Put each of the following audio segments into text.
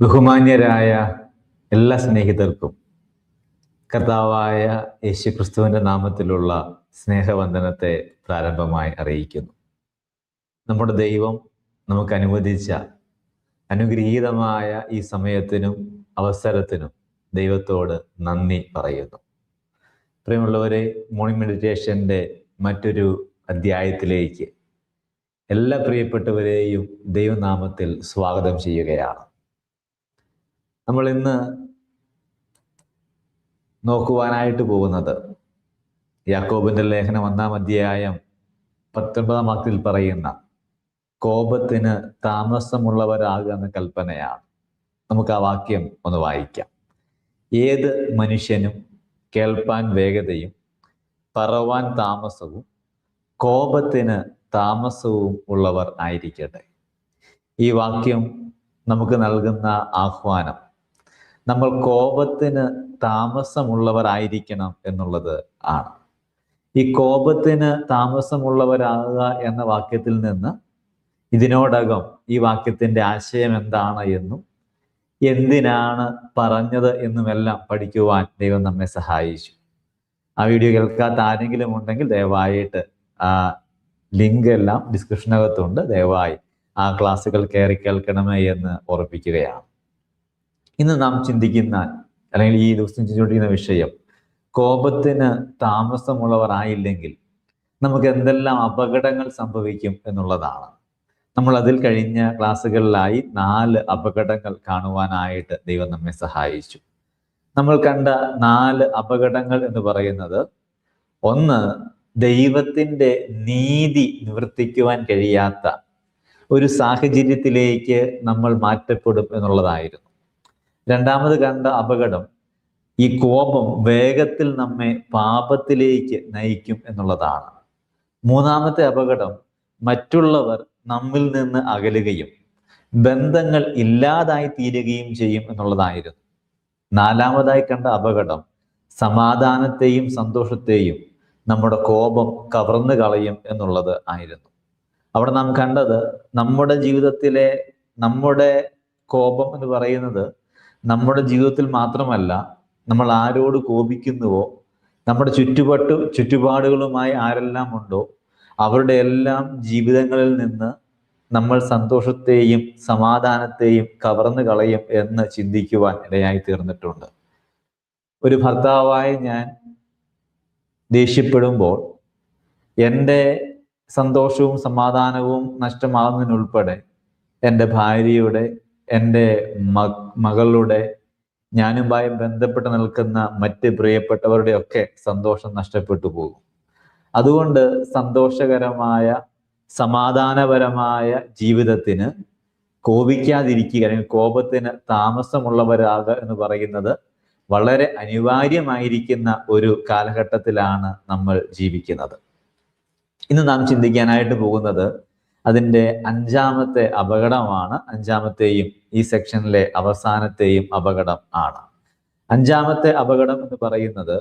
ബഹുമാന്യരായ എല്ലാ സ്നേഹിതർക്കും കർത്താവായ യേശു ക്രിസ്തുവിന്റെ നാമത്തിലുള്ള സ്നേഹവന്ദനത്തെ പ്രാരംഭമായി അറിയിക്കുന്നു. നമ്മുടെ ദൈവം നമുക്ക് അനുവദിച്ച അനുഗ്രഹീതമായ ഈ സമയത്തിനും അവസരത്തിനും ദൈവത്തോട് നന്ദി പറയുന്നു. പ്രിയമുള്ളവരെ മോർണിംഗ് മെഡിറ്റേഷന്റെ മറ്റൊരു അധ്യായത്തിലേക്ക് എല്ലാ പ്രിയപ്പെട്ടവരെയും ദൈവനാമത്തിൽ സ്വാഗതം ചെയ്യുകയാണ്. നമ്മൾ ഇന്ന് നോക്കുവാനായിട്ട് പോകുന്നത് യാക്കോബിന്റെ ലേഖനം ഒന്നാം അധ്യായം പത്തൊൻപതാം വാക്കിൽ പറയുന്ന കോപത്തിന് താമസമുള്ളവരാകുക എന്ന കൽപ്പനയാണ്. നമുക്ക് ആ വാക്യം ഒന്ന് വായിക്കാം. ഏത് മനുഷ്യനും കേൾപ്പാൻ വേഗതയും പറവാൻ താമസവും കോപത്തിന് താമസവും ഉള്ളവർ ആയിരിക്കട്ടെ. ഈ വാക്യം നമുക്ക് നൽകുന്ന ആഹ്വാനം നമ്മൾ കോപത്തിന് താമസമുള്ളവരായിരിക്കണം എന്നുള്ളത് ആണ്. ഈ കോപത്തിന് താമസമുള്ളവരാകുക എന്ന വാക്യത്തിൽ നിന്ന് ഇതിനോടകം ഈ വാക്യത്തിന്റെ ആശയം എന്താണ് എന്നും എന്തിനാണ് പറഞ്ഞത് എന്നുമെല്ലാം പഠിക്കുവാൻ ദൈവം നമ്മെ സഹായിച്ചു. ആ വീഡിയോ കേൾക്കാത്ത ആരെങ്കിലും ഉണ്ടെങ്കിൽ ദയവായിട്ട് ആ ലിങ്ക് എല്ലാം ഡിസ്ക്രിപ്ഷനകത്തുണ്ട്. ദയവായി ആ ക്ലാസ്സുകൾ കയറി കേൾക്കണമേ എന്ന് ഓർപ്പിക്കുകയാണ്. ഇന്ന് നാം ചിന്തിക്കുന്ന അല്ലെങ്കിൽ ഈ ദിവസം ചിന്തിച്ചുകൊണ്ടിരിക്കുന്ന വിഷയം കോപത്തിന് താമസമുള്ളവർ ആയില്ലെങ്കിൽ നമുക്ക് എന്തെല്ലാം അപകടങ്ങൾ സംഭവിക്കും എന്നുള്ളതാണ്. നമ്മൾ അതിൽ കഴിഞ്ഞ ക്ലാസ്സുകളിലായി നാല് അപകടങ്ങൾ കാണുവാനായിട്ട് ദൈവം നമ്മെ സഹായിച്ചു. നമ്മൾ കണ്ട നാല് അപകടങ്ങൾ എന്ന് പറയുന്നത് ഒന്ന് ദൈവത്തിന്റെ നീതി നിവർത്തിക്കുവാൻ കഴിയാത്ത ഒരു സാഹചര്യത്തിലേക്ക് നമ്മൾ മാറ്റപ്പെടും എന്നുള്ളതായിരുന്നു. രണ്ടാമത് കണ്ട അപകടം ഈ കോപം വേഗത്തിൽ നമ്മെ പാപത്തിലേക്ക് നയിക്കും എന്നുള്ളതാണ്. മൂന്നാമത്തെ അപകടം മറ്റുള്ളവർ നമ്മിൽ നിന്ന് അകലുകയും ബന്ധങ്ങൾ ഇല്ലാതായി തീരുകയും ചെയ്യും എന്നുള്ളതായിരുന്നു. നാലാമതായി കണ്ട അപകടം സമാധാനത്തെയും സന്തോഷത്തെയും നമ്മുടെ കോപം കവർന്നു കളയും എന്നുള്ളത് ആയിരുന്നു. അവിടെ നാം കണ്ടത് നമ്മുടെ ജീവിതത്തിലെ നമ്മുടെ കോപം എന്ന് പറയുന്നത് നമ്മുടെ ജീവിതത്തിൽ മാത്രമല്ല നമ്മൾ ആരോട് കോപിക്കുന്നുവോ നമ്മുടെ ചുറ്റുപാട്ട് ചുറ്റുപാടുകളുമായി ആരെല്ലാം ഉണ്ടോ അവരുടെ എല്ലാം ജീവിതങ്ങളിൽ നിന്ന് നമ്മൾ സന്തോഷത്തെയും സമാധാനത്തെയും കവർന്നു കളയും എന്ന് ചിന്തിക്കുവാൻ ഇടയായി തീർന്നിട്ടുണ്ട്. ഒരു ഭർത്താവായി ഞാൻ ദേഷ്യപ്പെടുമ്പോൾ എന്റെ സന്തോഷവും സമാധാനവും നഷ്ടമാകുന്നതിനുൾപ്പെടെ എന്റെ ഭാര്യയുടെ എന്റെ മകളുടെ ഞാനുമായി ബന്ധപ്പെട്ട് നിൽക്കുന്ന മറ്റ് പ്രിയപ്പെട്ടവരുടെ ഒക്കെ സന്തോഷം നഷ്ടപ്പെട്ടു പോകും. അതുകൊണ്ട് സന്തോഷകരമായ സമാധാനപരമായ ജീവിതത്തിന് കോപിക്കാതിരിക്കുക അല്ലെങ്കിൽ കോപത്തിന് താമസമുള്ളവരാകുക എന്ന് പറയുന്നത് വളരെ അനിവാര്യമായിരിക്കുന്ന ഒരു കാലഘട്ടത്തിലാണ് നമ്മൾ ജീവിക്കുന്നത്. ഇന്ന് നാം ചിന്തിക്കാനായിട്ട് പോകുന്നത് അതിന്റെ അഞ്ചാമത്തെ അപകടമാണ് അഞ്ചാമത്തെയും ഈ സെക്ഷനിലെ അവസാനത്തെയും അപകടം ആണ്. അഞ്ചാമത്തെ അപകടം എന്ന് പറയുന്നത്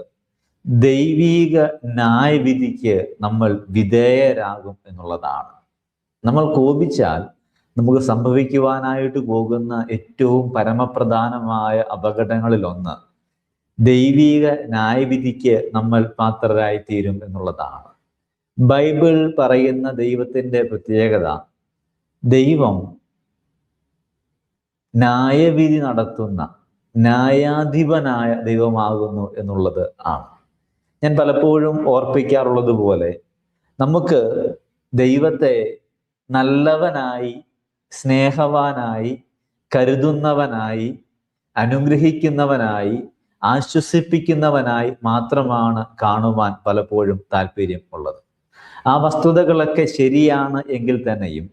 ദൈവീക ന്യായവിധിക്ക് നമ്മൾ വിധേയരാകും എന്നുള്ളതാണ്. നമ്മൾ കോപിച്ചാൽ നമുക്ക് സംഭവിക്കുവാനായിട്ട് പോകുന്ന ഏറ്റവും പരമപ്രധാനമായ അപകടങ്ങളിൽ ഒന്ന് ദൈവീക ന്യായവിധിക്ക് നമ്മൾ പാത്രരായി തീരും എന്നുള്ളതാണ്. ബൈബിൾ പറയുന്ന ദൈവത്തിന്റെ പ്രത്യേകത ദൈവം ന്യായവിധി നടത്തുന്ന ന്യായാധിപനായ ദൈവമാകുന്നു എന്നുള്ളത് ആണ്. ഞാൻ പലപ്പോഴും ഓർപ്പിക്കാറുള്ളത് പോലെ നമുക്ക് ദൈവത്തെ നല്ലവനായി സ്നേഹവാനായി കരുതുന്നവനായി അനുഗ്രഹിക്കുന്നവനായി ആശ്വസിപ്പിക്കുന്നവനായി മാത്രമാണ് കാണുവാൻ പലപ്പോഴും താല്പര്യം ഉള്ളത്. ആ വസ്തുതകളൊക്കെ ശരിയാണ് എങ്കിൽ തന്നെയും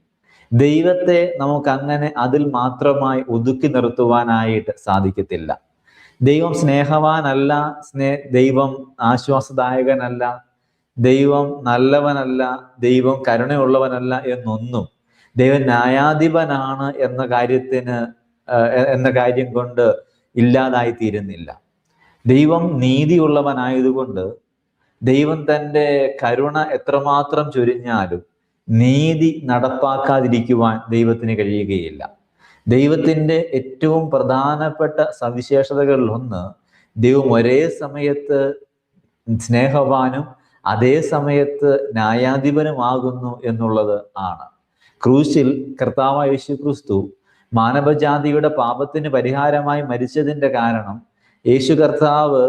ദൈവത്തെ നമുക്ക് അങ്ങനെ അതിൽ മാത്രമായി ഒതുക്കി നിർത്തുവാനായിട്ട് സാധിക്കത്തില്ല. ദൈവം സ്നേഹവാനല്ല സ്നേ ദൈവം ആശ്വാസദായകനല്ല ദൈവം നല്ലവനല്ല ദൈവം കരുണയുള്ളവനല്ല എന്നൊന്നും ദൈവം ന്യായാധിപനാണ് എന്ന കാര്യത്തിന് എന്ന കാര്യം കൊണ്ട് ഇല്ലാതായി തീരുന്നില്ല ദൈവം നീതിയുള്ളവനായതുകൊണ്ട് ദൈവം തന്റെ കരുണ എത്രമാത്രം ചൊരിഞ്ഞാലും നീതി നടപ്പാക്കാതിരിക്കുവാൻ ദൈവത്തിന് കഴിയുകയില്ല. ദൈവത്തിന്റെ ഏറ്റവും പ്രധാനപ്പെട്ട സവിശേഷതകളിൽ ഒന്ന് ദൈവം ഒരേ സമയത്ത് സ്നേഹവാനും അതേ സമയത്ത് ന്യായാധിപനുമാകുന്നു എന്നുള്ളത് ആണ്. ക്രൂശിൽ കർത്താവായ യേശു ക്രിസ്തു മാനവജാതിയുടെ പാപത്തിന് പരിഹാരമായി മരിച്ചതിന്റെ കാരണം യേശു കർത്താവ്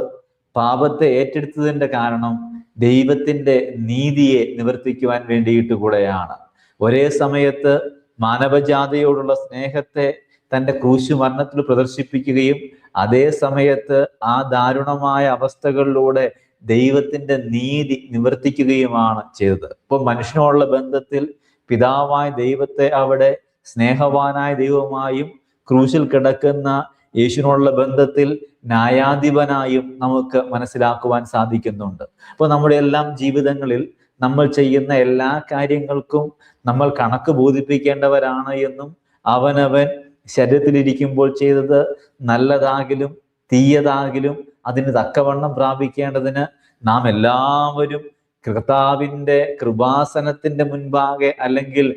പാപത്തെ ഏറ്റെടുത്തതിന്റെ കാരണം ദൈവത്തിന്റെ നീതിയെ നിവർത്തിക്കുവാൻ വേണ്ടിയിട്ട് കൂടെയാണ്. ഒരേ സമയത്ത് മാനവജാതയോടുള്ള സ്നേഹത്തെ തന്റെ ക്രൂശു മരണത്തിൽ പ്രദർശിപ്പിക്കുകയും അതേ സമയത്ത് ആ ദാരുണമായ അവസ്ഥകളിലൂടെ ദൈവത്തിന്റെ നീതി നിവർത്തിക്കുകയുമാണ് ചെയ്തത്. ഇപ്പൊ മനുഷ്യനോടുള്ള ബന്ധത്തിൽ പിതാവായ ദൈവത്തെ അവിടെ സ്നേഹവാനായ ദൈവമായും ക്രൂശിൽ കിടക്കുന്ന യേശുവിനോടുള്ള ബന്ധത്തിൽ ന്യായാധിപനായും നമുക്ക് മനസ്സിലാക്കുവാൻ സാധിക്കുന്നുണ്ട്. അപ്പോൾ നമ്മുടെ എല്ലാം ജീവിതങ്ങളിൽ നമ്മൾ ചെയ്യുന്ന എല്ലാ കാര്യങ്ങൾക്കും നമ്മൾ കണക്ക് ബോധിപ്പിക്കേണ്ടവരാണ് എന്നും അവനവൻ ശരീരത്തിലിരിക്കുമ്പോൾ ചെയ്തത് നല്ലതാകിലും തീയതാകിലും അതിന് തക്കവണ്ണം പ്രാപിക്കേണ്ടതിന് നാം എല്ലാവരും കർത്താവിന്റെ കൃപാസനത്തിന്റെ മുൻപാകെ അല്ലെങ്കിൽ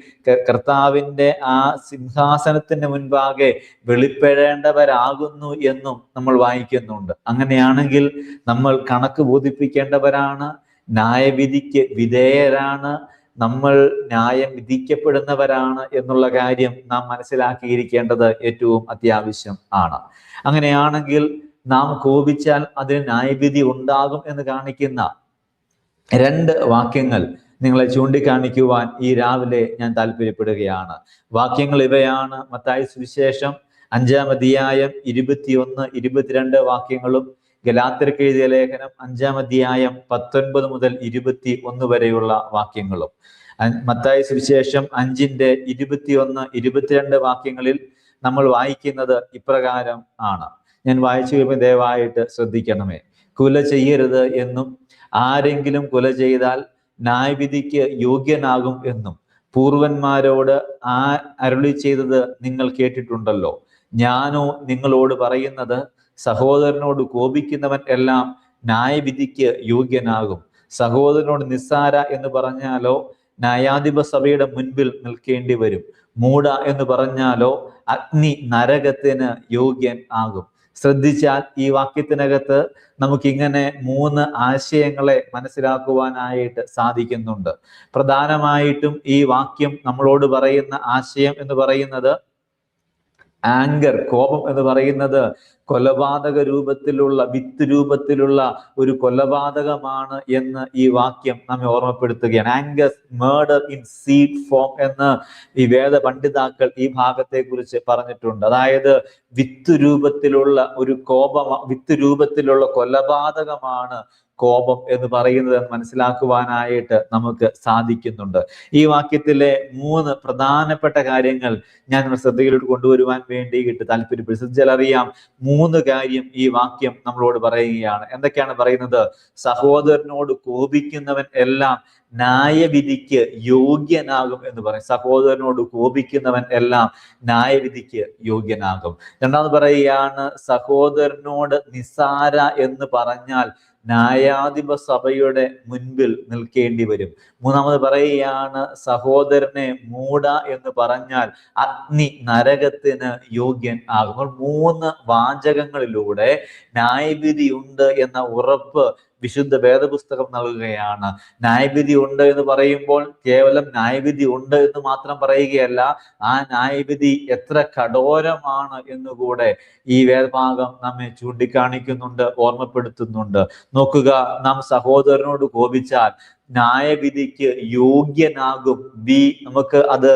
കർത്താവിന്റെ ആ സിംഹാസനത്തിന്റെ മുൻപാകെ വെളിപ്പെടേണ്ടവരാകുന്നു എന്നും നമ്മൾ വായിക്കുന്നുണ്ട്. അങ്ങനെയാണെങ്കിൽ നമ്മൾ കണക്ക് ബോധിപ്പിക്കേണ്ടവരാണ് ന്യായവിധിക്ക് വിധേയരാണ് നമ്മൾ ന്യായം വിധിക്കപ്പെടുന്നവരാണ് എന്നുള്ള കാര്യം നാം മനസ്സിലാക്കിയിരിക്കേണ്ടത് ഏറ്റവും അത്യാവശ്യം ആണ്. അങ്ങനെയാണെങ്കിൽ നാം കോപിച്ചാൽ അതിന് ന്യായവിധി ഉണ്ടാകും എന്ന് കാണിക്കുന്ന രണ്ട് വാക്യങ്ങൾ നിങ്ങളെ ചൂണ്ടിക്കാണിക്കുവാൻ ഈ രാവിലെ ഞാൻ താല്പര്യപ്പെടുകയാണ്. വാക്യങ്ങൾ ഇവയാണ്. മത്തായ സുവിശേഷം അഞ്ചാം അധ്യായം ഇരുപത്തിയൊന്ന് ഇരുപത്തിരണ്ട് വാക്യങ്ങളും ഗലാത്തിർക്ക് എഴുതിയ ലേഖനം അഞ്ചാം അധ്യായം പത്തൊൻപത് മുതൽ ഇരുപത്തി ഒന്ന് വരെയുള്ള വാക്യങ്ങളും. മത്തായ സുവിശേഷം അഞ്ചിന്റെ ഇരുപത്തിയൊന്ന് ഇരുപത്തിരണ്ട് വാക്യങ്ങളിൽ നമ്മൾ വായിക്കുന്നത് ഇപ്രകാരം ആണ്. ഞാൻ വായിച്ചു കഴിയുമ്പോൾ ദയവായിട്ട് ശ്രദ്ധിക്കണമേ. കുല ചെയ്യരുത് എന്നും ആരെങ്കിലും കൊല ചെയ്താൽ ന്യായവിധിക്ക് യോഗ്യനാകും എന്നും പൂർവന്മാരോട് ആ അരുളി ചെയ്തത് നിങ്ങൾ കേട്ടിട്ടുണ്ടല്ലോ. ഞാനോ നിങ്ങളോട് പറയുന്നത് സഹോദരനോട് കോപിക്കുന്നവൻ എല്ലാം ന്യായവിധിക്ക് യോഗ്യനാകും. സഹോദരനോട് നിസ്സാര എന്ന് പറഞ്ഞാലോ ന്യായാധിപ സഭയുടെ മുൻപിൽ നിൽക്കേണ്ടി വരും. മൂട എന്ന് പറഞ്ഞാലോ അഗ്നി നരകത്തിന് യോഗ്യൻ ആകും. ശ്രദ്ധിച്ചാൽ ഈ വാക്യത്തിനകത്ത് നമുക്കിങ്ങനെ മൂന്ന് ആശയങ്ങളെ മനസ്സിലാക്കുവാനായിട്ട് സാധിക്കുന്നുണ്ട്. പ്രധാനമായിട്ടും ഈ വാക്യം നമ്മളോട് പറയുന്ന ആശയം എന്ന് പറയുന്നത് ആങ്കർ കോപം എന്ന് പറയുന്നത് കൊലപാതക രൂപത്തിലുള്ള വിത്ത് രൂപത്തിലുള്ള ഒരു കൊലപാതകമാണ് എന്ന് ഈ വാക്യം നമ്മെ ഓർമ്മപ്പെടുത്തുകയാണ്. Anger's murder in seed form എന്ന് ഈ വേദ പണ്ഡിതാക്കൾ ഈ ഭാഗത്തെ കുറിച്ച് പറഞ്ഞിട്ടുണ്ട്. അതായത് വിത്ത് രൂപത്തിലുള്ള ഒരു കോപ വിത്ത് രൂപത്തിലുള്ള കൊലപാതകമാണ് കോപം എന്ന് പറയുന്നത് മനസ്സിലാക്കുവാനായിട്ട് നമുക്ക് സാധിക്കുന്നുണ്ട്. ഈ വാക്യത്തിലെ മൂന്ന് പ്രധാനപ്പെട്ട കാര്യങ്ങൾ ഞാൻ ശ്രദ്ധയിലോട്ട് കൊണ്ടുവരുവാൻ വേണ്ടിയിട്ട് താല്പര്യപ്പെടും ചിലറിയാം മൂന്ന് കാര്യം ഈ വാക്യം നമ്മളോട് പറയുകയാണ്. എന്തൊക്കെയാണ് പറയുന്നത്? സഹോദരനോട് കോപിക്കുന്നവൻ എല്ലാം ന്യായവിധിക്ക് യോഗ്യനാകും എന്ന് പറയും. സഹോദരനോട് കോപിക്കുന്നവൻ എല്ലാം ന്യായവിധിക്ക് യോഗ്യനാകും. രണ്ടാമത് പറയുകയാണ് സഹോദരനോട് നിസാര എന്ന് പറഞ്ഞാൽ ന്യായാധിപ സഭയുടെ മുൻപിൽ നിൽക്കേണ്ടി വരും. മൂന്നാമത് പറയുകയാണ് സഹോദരനെ മൂട എന്ന് പറഞ്ഞാൽ അഗ്നി നരകത്തിന് യോഗ്യൻ ആകും. മൂന്ന് വാചകങ്ങളിലൂടെ ന്യായവിധി ഉണ്ട് എന്ന ഉറപ്പ് വിശുദ്ധ വേദപുസ്തകം നൽകുകയാണ്. ന്യായവിധി ഉണ്ട് എന്ന് പറയുമ്പോൾ കേവലം ന്യായവിധി ഉണ്ട് എന്ന് മാത്രം പറയുകയല്ല ആ ന്യായവിധി എത്ര കഠോരമാണ് എന്നുകൂടെ ഈ വേദഭാഗം നമ്മെ ചൂണ്ടിക്കാണിക്കുന്നുണ്ട് ഓർമ്മപ്പെടുത്തുന്നുണ്ട്. നോക്കുക നാം സഹോദരനോട് കോപിച്ചാൽ ന്യായവിധിക്ക് യോഗ്യനാകും. ബി നമുക്ക് അത്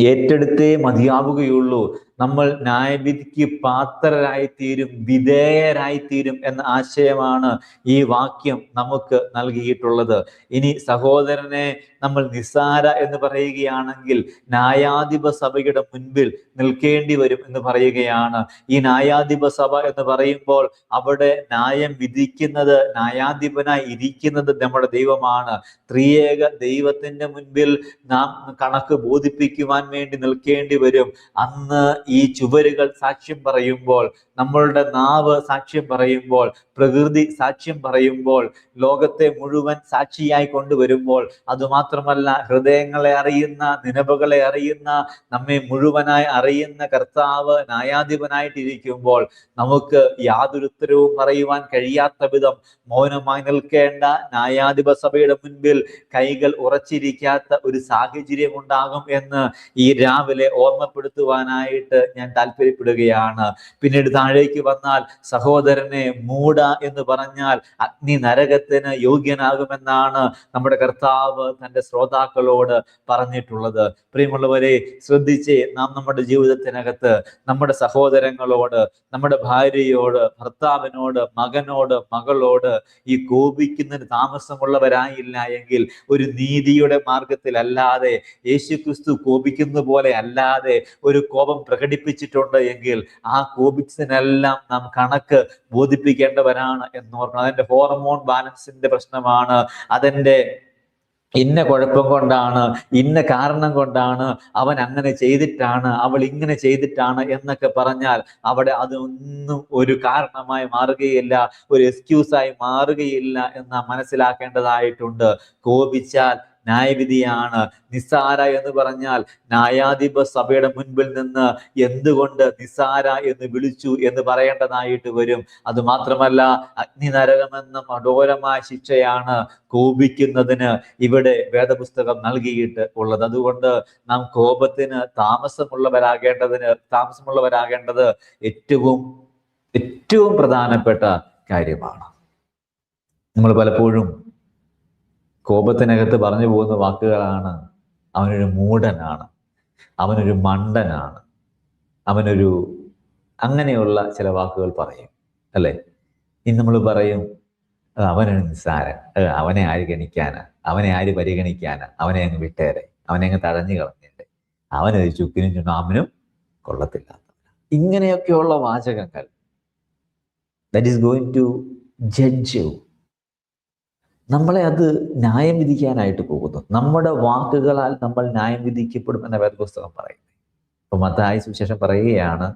ഏറ്റെടുത്തേ മതിയാവുകയുള്ളൂ. നമ്മൾ ന്യായവിധിക്ക് പാത്രരായി തീരും വിധേയരായി തീരും എന്ന ആശയമാണ് ഈ വാക്യം നമുക്ക് നൽകിയിട്ടുള്ളത്. ഇനി സഹോദരനെ നമ്മൾ നിസാര എന്ന് പറയുകയാണെങ്കിൽ ന്യായാധിപ സഭയുടെ മുൻപിൽ നിൽക്കേണ്ടി വരും എന്ന് പറയുകയാണ്. ഈ ന്യായാധിപ സഭ എന്ന് പറയുമ്പോൾ അവിടെ ന്യായം വിധിക്കുന്നത് ന്യായാധിപനായി ഇരിക്കുന്നത് നമ്മുടെ ദൈവമാണ്. ത്രിയേക ദൈവത്തിന്റെ മുൻപിൽ നാം കണക്ക് ബോധിപ്പിക്കുവാൻ വേണ്ടി നിൽക്കേണ്ടി വരും. അന്ന് ഈ ചുവരുകൾ സാക്ഷ്യം പറയുമ്പോൾ നമ്മളുടെ നാവ് സാക്ഷ്യം പറയുമ്പോൾ പ്രകൃതി സാക്ഷ്യം പറയുമ്പോൾ ലോകത്തെ മുഴുവൻ സാക്ഷിയായി കൊണ്ടുവരുമ്പോൾ അതുമാത്രമല്ല ഹൃദയങ്ങളെ അറിയുന്ന നിലവുകളെ അറിയുന്ന നമ്മെ മുഴുവനായി അറിയുന്ന കർത്താവ് ന്യായാധിപനായിട്ടിരിക്കുമ്പോൾ നമുക്ക് യാതൊരു ഉത്തരവും പറയുവാൻ കഴിയാത്ത വിധം മൗനമായി നിൽക്കേണ്ട ന്യായാധിപ സഭയുടെ മുൻപിൽ കൈകൾ ഉറച്ചിരിക്കാത്ത ഒരു സാഹചര്യം ഉണ്ടാകും എന്ന് ഈ രാവിലെ ഓർമ്മപ്പെടുത്തുവാനായിട്ട് ഞാൻ താല്പര്യപ്പെടുകയാണ്. പിന്നീട് താഴേക്ക് വന്നാൽ സഹോദരനെ മൂട എന്ന് പറഞ്ഞാൽ അഗ്നി നരകത്തിന് യോഗ്യനാകുമെന്നാണ് നമ്മുടെ കർത്താവ് തന്റെ ശ്രോതാക്കളോട് പറഞ്ഞിട്ടുള്ളത്. പ്രിയമുള്ളവരെ ശ്രദ്ധിച്ച് നാം നമ്മുടെ ജീവിതത്തിനകത്ത് നമ്മുടെ സഹോദരങ്ങളോട് നമ്മുടെ ഭാര്യയോട് ഭർത്താവിനോട് മകനോട് മകളോട് ഈ കോപിക്കുന്നതിന് താമസമുള്ളവരായില്ല എങ്കിൽ ഒരു നീതിയുടെ മാർഗത്തിലല്ലാതെ യേശു ക്രിസ്തു കോപിക്കുന്ന പോലെ അല്ലാതെ ഒരു കോപം പ്രകടിപ്പിച്ചിട്ടുണ്ട് എങ്കിൽ ആ കോപിച്ചതിനെല്ലാം നാം കണക്ക് ബോധിപ്പിക്കേണ്ടവരാണ് എന്നോർക്കണം അതിന്റെ ഹോർമോൺ ബാലൻസിന്റെ പ്രശ്നമാണ്. അതിന്റെ ഇന്ന കുഴപ്പം കൊണ്ടാണ് ഇന്ന കാരണം കൊണ്ടാണ് അവൻ അങ്ങനെ ചെയ്തിട്ടാണ് അവൾ ഇങ്ങനെ ചെയ്തിട്ടാണ് എന്നൊക്കെ പറഞ്ഞാൽ അവിടെ അതൊന്നും ഒരു കാരണമായി മാറുകയില്ല ഒരു എക്സ്ക്യൂസായി മാറുകയില്ല എന്ന് മനസ്സിലാക്കേണ്ടതായിട്ടുണ്ട്. കോപിച്ചാൽ ന്യായവിധിയാണ്. നിസാര എന്ന് പറഞ്ഞാൽ ന്യായാധിപ സഭയുടെ മുൻപിൽ നിന്ന് എന്തുകൊണ്ട് നിസാര എന്ന് വിളിച്ചു എന്ന് പറയേണ്ടതായിട്ട് വരും. അത് മാത്രമല്ല അഗ്നി നരകമെന്ന മടോരമായ ശിക്ഷയാണ് കോപിക്കുന്നതിന് ഇവിടെ വേദപുസ്തകം നൽകിയിട്ട് ഉള്ളത്. അതുകൊണ്ട് നാം കോപത്തിന് താമസമുള്ളവരാകേണ്ടതിന് താമസമുള്ളവരാകേണ്ടത് ഏറ്റവും ഏറ്റവും പ്രധാനപ്പെട്ട കാര്യമാണ്. നമ്മൾ പലപ്പോഴും കോപത്തിനകത്ത് പറഞ്ഞു പോകുന്ന വാക്കുകളാണ്. അവനൊരു മൂടനാണ് അവനൊരു മണ്ടനാണ്. അവനൊരു അങ്ങനെയുള്ള ചില വാക്കുകൾ പറയും. അല്ലേ? ഇനി നമ്മൾ പറയും "ആ, അവനൊരു നിസ്സാരൻ. അവനെ ആര് ഗണിക്കാനാ? അവനെ ആര് പരിഗണിക്കാനാ? അവനെ അങ്ങ് വിട്ടേരെ. അവനെ അങ്ങ് തഴഞ്ഞു കളഞ്ഞേരെ. അവനൊരു ചുക്കിനും ചുണ്ണാമ്പിനും കൊള്ളത്തില്ല ഇങ്ങനെയൊക്കെയുള്ള വാചകങ്ങൾ that is going to judge you നമ്മളെ അത് ന്യായം വിധിക്കാനായിട്ട് പോകുന്നു. നമ്മുടെ വാക്കുകളാൽ നമ്മൾ ന്യായം വിധിക്കപ്പെടും എന്ന വേദപുസ്തകം പറയുന്നത് അപ്പൊ മത്തായി സുവിശേഷം പറയുകയാണ്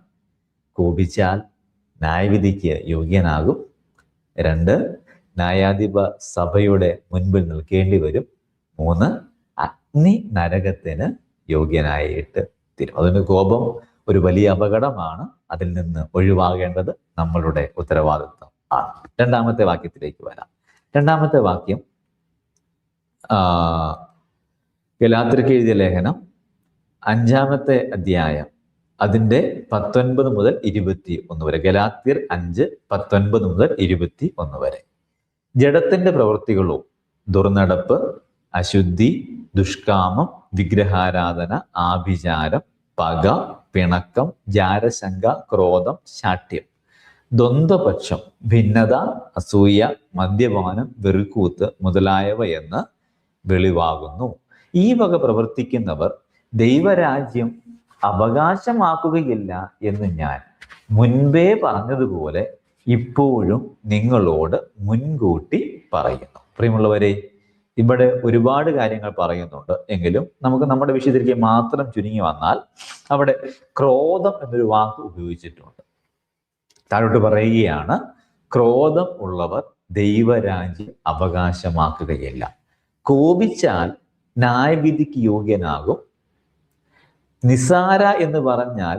കോപിച്ചാൽ ന്യായവിധിക്ക് യോഗ്യനാകും. രണ്ട് ന്യായാധിപ സഭയുടെ മുൻപിൽ നിൽക്കേണ്ടി വരും. മൂന്ന് അഗ്നി നരകത്തിന് യോഗ്യനായിട്ട് തീരും. അതിന് കോപം ഒരു വലിയ അപകടമാണ്. അതിൽ നിന്ന് ഒഴിവാകേണ്ടത് നമ്മളുടെ ഉത്തരവാദിത്വം ആണ്. രണ്ടാമത്തെ വാക്യത്തിലേക്ക് വരാം. രണ്ടാമത്തെ വാക്യം ആ, ഗലാത്യർക്ക് എഴുതിയ ലേഖനം അഞ്ചാമത്തെ അധ്യായം അതിന്റെ പത്തൊൻപത് മുതൽ ഇരുപത്തി ഒന്ന് വരെ. ഗലാത്തിർ അഞ്ച് പത്തൊൻപത് മുതൽ ഇരുപത്തി ഒന്ന് വരെ. ജഡത്തിന്റെ പ്രവൃത്തികളോ ദുർനടപ്പ് അശുദ്ധി ദുഷ്കാമം വിഗ്രഹാരാധന ആഭിചാരം പക പിണക്കം ജാരശങ്ക ക്രോധം ശാഠ്യം. ദ്വന്ദ്വപക്ഷം ഭിന്നത അസൂയ മദ്യപാനം വെറുക്കൂത്ത് മുതലായവ എന്ന് വെളിവാകുന്നു. ഈ വക പ്രവർത്തിക്കുന്നവർ ദൈവരാജ്യം അവകാശമാക്കുകയില്ല എന്ന് ഞാൻ മുൻപേ പറഞ്ഞതുപോലെ ഇപ്പോഴും നിങ്ങളോട് മുൻകൂട്ടി പറയുന്നു. പ്രിയമുള്ളവരെ ഇവിടെ ഒരുപാട് കാര്യങ്ങൾ പറയുന്നുണ്ട്. എങ്കിലും നമുക്ക് നമ്മുടെ വിഷയത്തിലേക്ക് മാത്രം ചുരുങ്ങി വന്നാൽ അവിടെ ക്രോധം എന്നൊരു വാക്ക് ഉപയോഗിച്ചിട്ടുണ്ട്. താഴോട്ട് പറയുകയാണ് ക്രോധം ഉള്ളവർ ദൈവരാജ്യം അവകാശമാക്കുകയില്ല. കോപിച്ചാൽ ന്യായവിധിക്ക് യോഗ്യനാകും. നിസാര എന്ന് പറഞ്ഞാൽ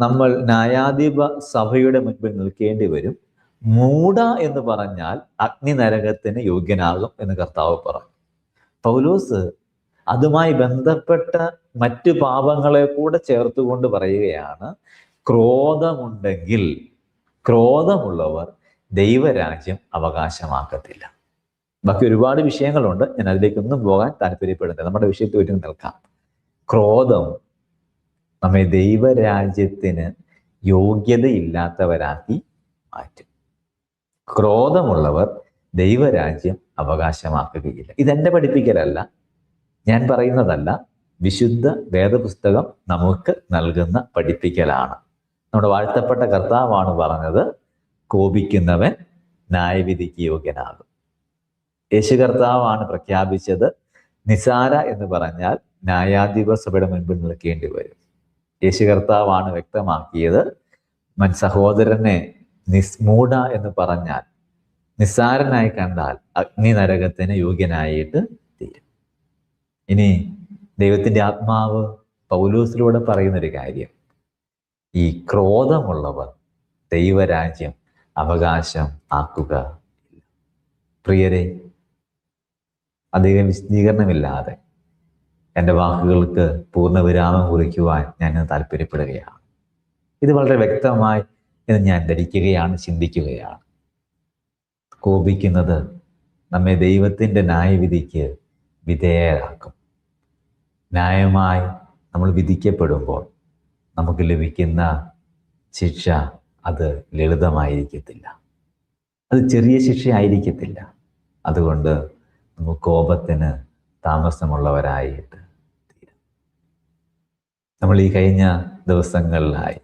നമ്മൾ ന്യായാധിപ സഭയുടെ മുൻപിൽ നിൽക്കേണ്ടി വരും. മൂട എന്ന് പറഞ്ഞാൽ അഗ്നി നരകത്തിന് യോഗ്യനാകും എന്ന് കർത്താവ് പറഞ്ഞു. പൗലോസ് അതുമായി ബന്ധപ്പെട്ട മറ്റു പാപങ്ങളെ കൂടെ ചേർത്തുകൊണ്ട് പറയുകയാണ് ക്രോധമുണ്ടെങ്കിൽ ക്രോധമുള്ളവർ ദൈവരാജ്യം അവകാശമാക്കത്തില്ല. ബാക്കി ഒരുപാട് വിഷയങ്ങളുണ്ട്. ഞാൻ അതിലേക്കൊന്നും പോകാൻ താല്പര്യപ്പെടുന്നില്ല. നമ്മുടെ വിഷയത്തിൽ ഒരു നിൽക്കാം ക്രോധം നമ്മെ ദൈവരാജ്യത്തിന് യോഗ്യതയില്ലാത്തവരാക്കി മാറ്റും. ക്രോധമുള്ളവർ ദൈവരാജ്യം അവകാശമാക്കുകയില്ല. ഇതെന്റെ പഠിപ്പിക്കലല്ല. ഞാൻ പറയുന്നതല്ല. വിശുദ്ധ വേദപുസ്തകം നമുക്ക് നൽകുന്ന പഠിപ്പിക്കലാണ്. നമ്മുടെ വാഴ്ത്തപ്പെട്ട കർത്താവാണ് പറഞ്ഞത് കോപിക്കുന്നവൻ ന്യായവിധിക്ക് യോഗ്യനാകും. യേശു കർത്താവാണ് പ്രഖ്യാപിച്ചത് നിസാര എന്ന് പറഞ്ഞാൽ ന്യായാധിപ സഭയുടെ മുൻപിൽ നിൽക്കേണ്ടി വരും. യേശു കർത്താവാണ് വ്യക്തമാക്കിയത് മൻ സഹോദരനെ നിസ്മൂഢ എന്ന് പറഞ്ഞാൽ നിസ്സാരനായി കണ്ടാൽ അഗ്നി നരകത്തിന് യോഗ്യനായിട്ട് തീരും. ഇനി ദൈവത്തിന്റെ ആത്മാവ് പൗലൂസിലൂടെ പറയുന്നൊരു കാര്യം ഈ ക്രോധമുള്ളവർ ദൈവരാജ്യം അവകാശം ആക്കുക പ്രിയരെ അധികം വിശദീകരണമില്ലാതെ എന്റെ വാക്കുകൾക്ക് പൂർണ വിരാമം കുറിക്കുവാൻ ഞാൻ താല്പര്യപ്പെടുകയാണ്. ഇത് വളരെ വ്യക്തമായി എന്ന് ഞാൻ ധരിക്കുകയാണ് ചിന്തിക്കുകയാണ്. കോപിക്കുന്നത് നമ്മെ ദൈവത്തിന്റെ ന്യായവിധിക്ക് വിധേയരാക്കും. ന്യായമായി നമ്മൾ വിധിക്കപ്പെടുമ്പോൾ നമുക്ക് ലഭിക്കുന്ന ശിക്ഷ അത് ലളിതമായിരിക്കത്തില്ല. അത് ചെറിയ ശിക്ഷയായിരിക്കത്തില്ല. അതുകൊണ്ട് നമുക്ക് കോപത്തിന് താമസമുള്ളവരായിട്ട് തീരും. നമ്മൾ ഈ കഴിഞ്ഞ ദിവസങ്ങളിലായി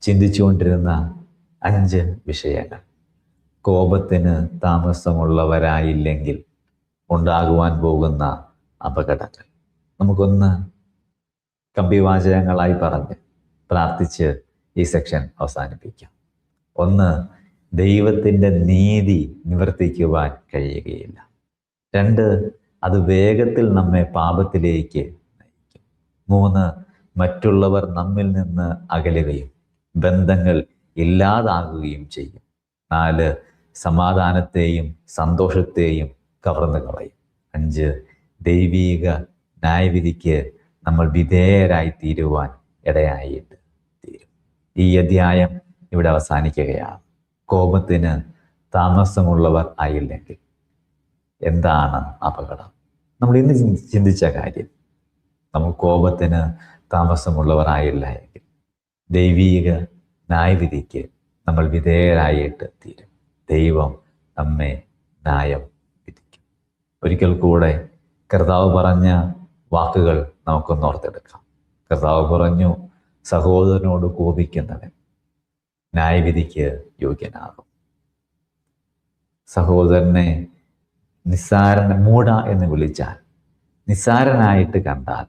ചിന്തിച്ചുകൊണ്ടിരുന്ന അഞ്ച് വിഷയങ്ങൾ. കോപത്തിന് താമസമുള്ളവരായില്ലെങ്കിൽ ഉണ്ടാകുവാൻ പോകുന്ന അപകടങ്ങൾ. നമുക്കൊന്ന് കമ്പിവാചകങ്ങളായി പറഞ്ഞ് പ്രാർത്ഥിച്ച് ഈ സെക്ഷൻ അവസാനിപ്പിക്കാം. ഒന്ന് ദൈവത്തിന്റെ നീതി നിവർത്തിക്കുവാൻ കഴിയുകയില്ല. രണ്ട് അത് വേഗത്തിൽ നമ്മെ പാപത്തിലേക്ക് നയിക്കും. മൂന്ന് മറ്റുള്ളവർ നമ്മിൽ നിന്ന് അകലുകയും ബന്ധങ്ങൾ ഇല്ലാതാകുകയും ചെയ്യും. നാല് സമാധാനത്തെയും സന്തോഷത്തെയും കവർന്നു കളയും. അഞ്ച് ദൈവീക ന്യായവിധിക്ക് നമ്മൾ വിധേയരായി തീരുവാൻ ഇടയായിട്ട് തീരും. ഈ അധ്യായം ഇവിടെ അവസാനിക്കുകയാണ്. കോപത്തിന് താമസമുള്ളവർ ആയില്ലെങ്കിൽ എന്താണ് അപകടം? നമ്മൾ ഇന്ന് ചിന്തിച്ച കാര്യം നമ്മൾ കോപത്തിന് താമസമുള്ളവർ ആയില്ല എങ്കിൽ ദൈവീക ന്യായവിധിക്ക് നമ്മൾ വിധേയരായിട്ട് തീരും. ദൈവം നമ്മെ ന്യായം വിധിക്കും. ഒരിക്കൽ കൂടെ കർത്താവ് പറഞ്ഞ വാക്കുകൾ നമുക്കൊന്ന് ഓർത്തെടുക്കാം കർത്താവ് പറഞ്ഞു സഹോദരനോട് കോപിക്കുന്നവൻ ന്യായവിധിക്ക് യോഗ്യനാകും. സഹോദരനെ നിസ്സാരന മൂട എന്ന് വിളിച്ചാൽ നിസ്സാരനായിട്ട് കണ്ടാൽ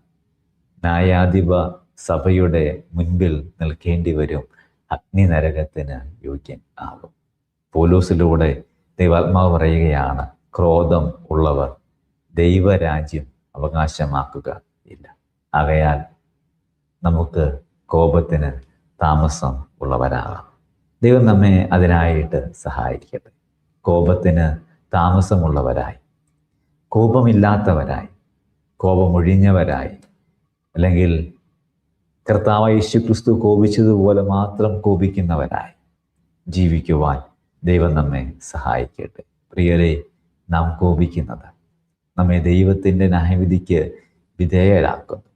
ന്യായാധിപ സഭയുടെ മുൻപിൽ നിൽക്കേണ്ടി വരും അഗ്നി നരകത്തിന് യോഗ്യൻ ആകും. പോലൂസിലൂടെ ദൈവാത്മാവ് പറയുകയാണ് ക്രോധം ഉള്ളവർ ദൈവരാജ്യം അവകാശമാക്കുക ഇല്ല. ആകയാൽ നമുക്ക് കോപത്തിന് താമസം ഉള്ളവരാകാം. ദൈവം നമ്മെ അതിനായിട്ട് സഹായിക്കട്ടെ. കോപത്തിന് താമസമുള്ളവരായി. കോപമില്ലാത്തവരായി. കോപമൊഴിഞ്ഞവരായി. അല്ലെങ്കിൽ കർത്താവ് യേശു ക്രിസ്തു കോപിച്ചതുപോലെ മാത്രം കോപിക്കുന്നവരായി ജീവിക്കുവാൻ ദൈവം നമ്മെ സഹായിക്കട്ടെ. പ്രിയരെ നാം കോപിക്കുന്നത് നമ്മെ ദൈവത്തിന്റെ ന്യായവിധിക്ക് വിധേയരാക്കുന്നു.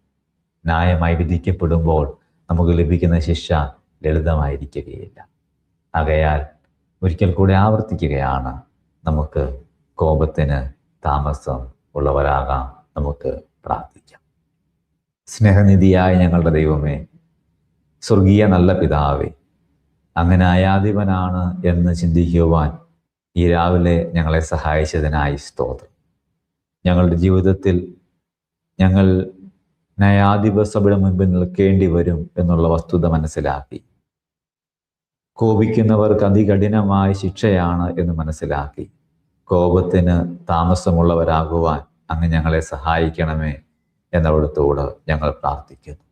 ന്യായമായി വിധിക്കപ്പെടുമ്പോൾ നമുക്ക് ലഭിക്കുന്ന ശിക്ഷ ലളിതമായിരിക്കുകയില്ല. ആകയാൽ ഒരിക്കൽ കൂടെ ആവർത്തിക്കുകയാണ് നമുക്ക് കോപത്തിന് താമസം ഉള്ളവരാകാം നമുക്ക് പ്രാർത്ഥിക്കാം. സ്നേഹനിധിയായ ഞങ്ങളുടെ ദൈവമേ സ്വർഗീയ നല്ല പിതാവേ അങ്ങനെ അയാധിപനാണ് എന്ന് ചിന്തിക്കുവാൻ ഈ രാവിലെ ഞങ്ങളെ സഹായിച്ചതിനായി സ്തോത്രം. ഞങ്ങളുടെ ജീവിതത്തിൽ ഞങ്ങൾ ന്യായാധിപ സഭയുടെ മുൻപിൽ നിൽക്കേണ്ടി വരും എന്നുള്ള വസ്തുത മനസ്സിലാക്കി. കോപിക്കുന്നവർക്ക് അതികഠിനമായ ശിക്ഷയാണ് എന്ന് മനസ്സിലാക്കി. കോപത്തിന് താമസമുള്ളവരാകുവാൻ അങ്ങ് ഞങ്ങളെ സഹായിക്കണമേ എന്നവിടത്തോട് ഞങ്ങൾ പ്രാർത്ഥിക്കുന്നു.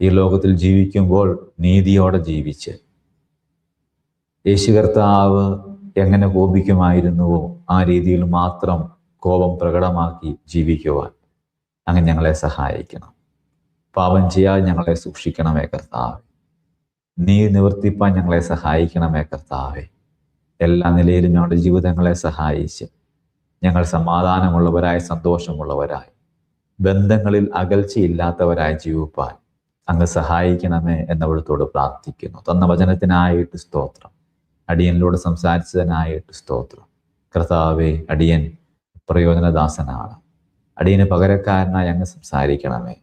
ഈ ലോകത്തിൽ ജീവിക്കുമ്പോൾ നീതിയോടെ ജീവിച്ച് യേശു കർത്താവ് എങ്ങനെ കോപിക്കുമായിരുന്നുവോ ആ രീതിയിൽ മാത്രം കോപം പ്രകടമാക്കി ജീവിക്കുവാൻ അങ്ങ് ഞങ്ങളെ സഹായിക്കണം. പാപം ചെയ്യാതെ ഞങ്ങളെ സൂക്ഷിക്കണമേ കർത്താവെ. നീ നിവർത്തിപ്പാൻ ഞങ്ങളെ സഹായിക്കണമേ കർത്താവെ. എല്ലാ നിലയിലും ഞങ്ങളുടെ ജീവിതങ്ങളെ സഹായിച്ച് ഞങ്ങൾ സമാധാനമുള്ളവരായി സന്തോഷമുള്ളവരായി ബന്ധങ്ങളിൽ അകൽച്ചയില്ലാത്തവരായി ജീവിപ്പാൻ അങ്ങ് സഹായിക്കണമേ എന്നവിടത്തോട് പ്രാർത്ഥിക്കുന്നു. തന്ന വചനത്തിനായിട്ട് സ്തോത്രം. അടിയനിലൂടെ സംസാരിച്ചതിനായിട്ട് സ്തോത്രം. കർത്താവെ അടിയൻ പ്രയോജനദാസനാണ്. അടിയന് പകരക്കാരനായി അങ്ങ് സംസാരിക്കണമേ.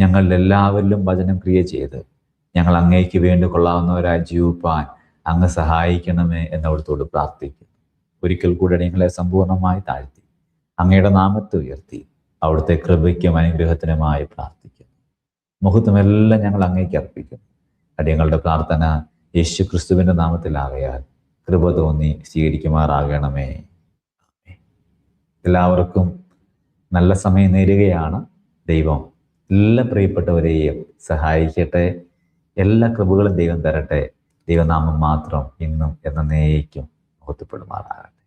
ഞങ്ങളിൽ എല്ലാവരിലും വചനം ക്രിയ ചെയ്ത് ഞങ്ങൾ അങ്ങേക്ക് വേണ്ടി കൊള്ളാവുന്നവരായി ജീവിപ്പാൻ അങ്ങ് സഹായിക്കണമേ എന്നവിടത്തോട് പ്രാർത്ഥിക്കുന്നു. ഒരിക്കൽ കൂടെ ഞങ്ങളെ സമ്പൂർണമായി താഴ്ത്തി അങ്ങയുടെ നാമത്തെ ഉയർത്തി അവിടുത്തെ കൃപയ്ക്കും അനുഗ്രഹത്തിനുമായി പ്രാർത്ഥിക്കുന്നു. മുഹൂർത്തമെല്ലാം ഞങ്ങൾ അങ്ങേക്ക് അർപ്പിക്കുന്നു. അടിയങ്ങളുടെ പ്രാർത്ഥന യേശു ക്രിസ്തുവിന്റെ നാമത്തിലാകയാൽ കൃപ തോന്നി സ്വീകരിക്കുമാറാകണമേ. എല്ലാവർക്കും നല്ല സമയം നേരുകയാണ് ദൈവം. എല്ലാ പ്രിയപ്പെട്ടവരെയും സഹായിക്കട്ടെ. എല്ലാ കൃപകളും ദൈവം തരട്ടെ. ദൈവനാമം മാത്രം ഇന്നും എന്നേക്കും മുഹത്വപ്പെടുമാറാകട്ടെ